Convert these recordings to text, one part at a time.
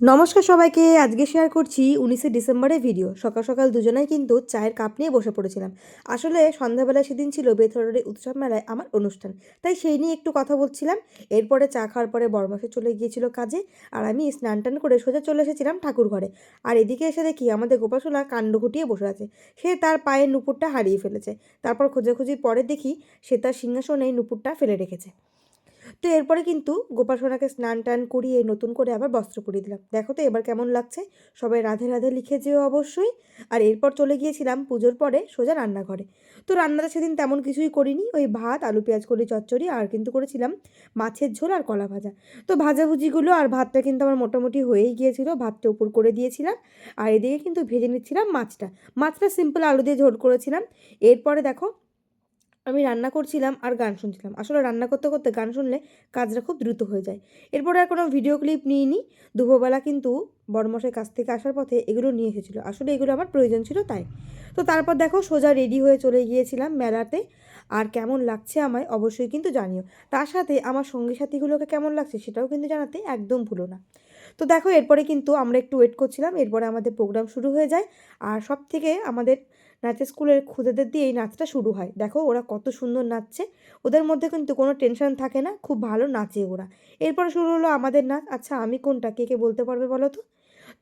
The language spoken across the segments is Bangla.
নমস্কার সবাইকে, আজকে শেয়ার করছি উনিশে ডিসেম্বরের ভিডিও সকাল সকাল দুজনেই কিন্তু চায়ের কাপ নিয়ে বসে পড়েছিলাম। আসলে সন্ধ্যাবেলা সেদিন ছিল বেথরডের উৎসব মেলায় আমার অনুষ্ঠান। তাই সেই নিয়ে একটু কথা বলছিলাম। এরপরে চা খাওয়ার পরে বরমাসে চলে গিয়েছিল কাজে আর আমি স্নান টান করে সোজা চলে এসেছিলাম ঠাকুর ঘরে। আর এদিকে এসে দেখি আমাদের গোপাসোনা কাণ্ড ঘটিয়ে বসে আছে। সে তার পায়ের নুপুরটা হারিয়ে ফেলেছে। তারপর খোঁজাখুঁজির পরে দেখি সে তার সিংহাসনে নুপুরটা ফেলে রেখেছে। তো এরপরে কিন্তু গোপাল সোনাকে স্নান টান করিয়ে নতুন করে আবার বস্ত্র পরিয়ে দিলাম। দেখো তো এবার কেমন লাগছে? সবাই রাধে রাধে লিখে যেও অবশ্যই। আর এরপর চলে গিয়েছিলাম পুজোর পরে সোজা রান্নাঘরে। তো রান্নাটা সেদিন তেমন কিছুই করিনি। ওই ভাত, আলু, পেঁয়াজ করি চচ্চড়ি আর কিন্তু করেছিলাম মাছের ঝোল আর কলা ভাজা। তো ভাজাভুজিগুলো আর ভাতটা কিন্তু আমার মোটামুটি হয়েই গিয়েছিল। ভাতটা উপর করে দিয়েছিলাম আর এদিকে কিন্তু ভেজে নিচ্ছিলাম মাছটা। মাছটা সিম্পল আলু দিয়ে ঝোল করেছিলাম। এরপরে দেখো আমি রান্না করছিলাম আর গান শুনছিলাম। আসলে রান্না করতে করতে গান শুনলে কাজটা খুব দ্রুত হয়ে যায়। এরপরে আর কোনো ভিডিও ক্লিপ নিইনি। দুপুরবেলা কিন্তু বড়মশাই কাছ থেকে আসার পথে এগুলো নিয়ে এসেছিল। আসলে এগুলো আমার প্রয়োজন ছিল তাই। তো তারপর দেখো সোজা রেডি হয়ে চলে গিয়েছিলাম মেলাতে। আর কেমন লাগছে আমায় অবশ্যই কিন্তু জানিও। তার সাথে আমার সঙ্গী সাথীগুলোকে কেমন লাগছে সেটাও কিন্তু জানাতে একদম ভুলো না। তো দেখো এরপরে কিন্তু আমরা একটু ওয়েট করছিলাম। এরপরে আমাদের প্রোগ্রাম শুরু হয়ে যায়। আর সব থেকে আমাদের নাচের স্কুলের খুদেদের দিয়ে এই নাচটা শুরু হয়। দেখো, ওরা কত সুন্দর নাচছে। ওদের মধ্যে কিন্তু কোনো টেনশন থাকে না, খুব ভালো নাচে ওরা। এরপরে শুরু হলো আমাদের নাচ। আচ্ছা আমি কোনটা? কে কে বলতে পারবে বলো তো?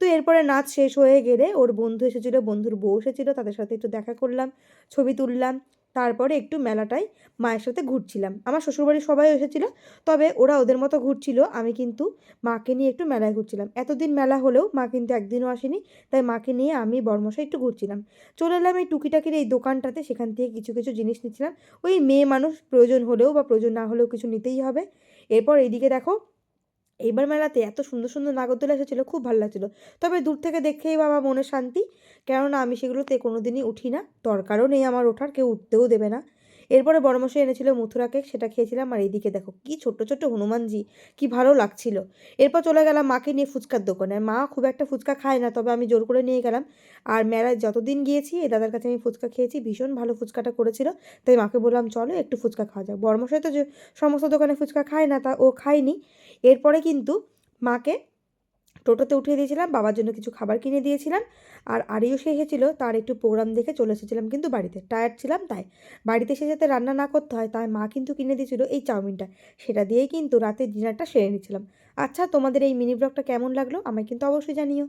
তো এরপরে নাচ শেষ হয়ে গেলে ওর বন্ধু এসেছিল, বন্ধুর বউ এসেছিল, তাদের সাথে একটু দেখা করলাম, ছবি তুললাম। তারপরে একটু মেলাটায় মায়ের সাথে ঘুরছিলাম। আমার শ্বশুরবাড়ির সবাই এসেছিল, তবে ওরা ওদের মতো ঘুরছিল, আমি কিন্তু মাকে নিয়ে একটু মেলায় ঘুরছিলাম। এতদিন মেলা হলেও মা কিন্তু একদিনও আসেনি, তাই মাকে নিয়ে আমি বর্মশাই একটু ঘুরছিলাম। চলে এলাম এই টুকিটাকির এই দোকানটাতে, সেখান থেকে কিছু কিছু জিনিস নিচ্ছিলাম। ওই মেয়ে মানুষ প্রয়োজন হলেও বা প্রয়োজন না হলেও কিছু নিতেই হবে। এরপর এইদিকে দেখো এইবার মেলাতে এত সুন্দর সুন্দর নাগরদোলা এসেছিল, খুব ভালো লাগছিল। তবে দূর থেকে দেখেই বাবা মনে শান্তি। কেননা আমি সেগুলোতে কোনো দিনই উঠি না। দরকারও নেই আমার ওঠার, কেউ উঠতেও দেবে না। এরপরে বড়মশাই এনেছিল মথুরা কেক, সেটা খেয়েছিলাম। আর এইদিকে দেখো কি ছোট্ট ছোট্ট হনুমানজি, কি ভালো লাগছিল। এরপর চলে গেলাম মাকে নিয়ে ফুচকার দোকানে। মা খুব একটা ফুচকা খায় না, তবে আমি জোর করে নিয়ে গেলাম। আর মেলায় যতদিন গিয়েছি, এই দাদার কাছে আমি ফুচকা খেয়েছি, ভীষণ ভালো ফুচকাটা করেছিল। তাই মাকে বললাম, চলো একটু ফুচকা খাওয়া যাক। বড়মশাই তো সমস্ত দোকানে ফুচকা খায় না, তা ও খায়নি। এরপরে কিন্তু মাকে টোটোতে উঠিয়ে দিয়েছিলাম, বাবার জন্য কিছু খাবার কিনে দিয়েছিলাম। আর আরিও সে এসেছিল, তার একটু প্রোগ্রাম দেখে চলে এসেছিলাম কিন্তু বাড়িতে। টায়ার্ড ছিলাম তাই। বাড়িতে এসে যাতে রান্না না করতে হয়, তাই মা কিন্তু কিনে দিয়েছিল এই চাউমিনটা। সেটা দিয়েই কিন্তু রাতের ডিনারটা সেরে নিয়েছিলাম আচ্ছা তোমাদের এই মিনি ব্লগটা কেমন লাগল? আমায় কিন্তু অবশ্যই জানিও।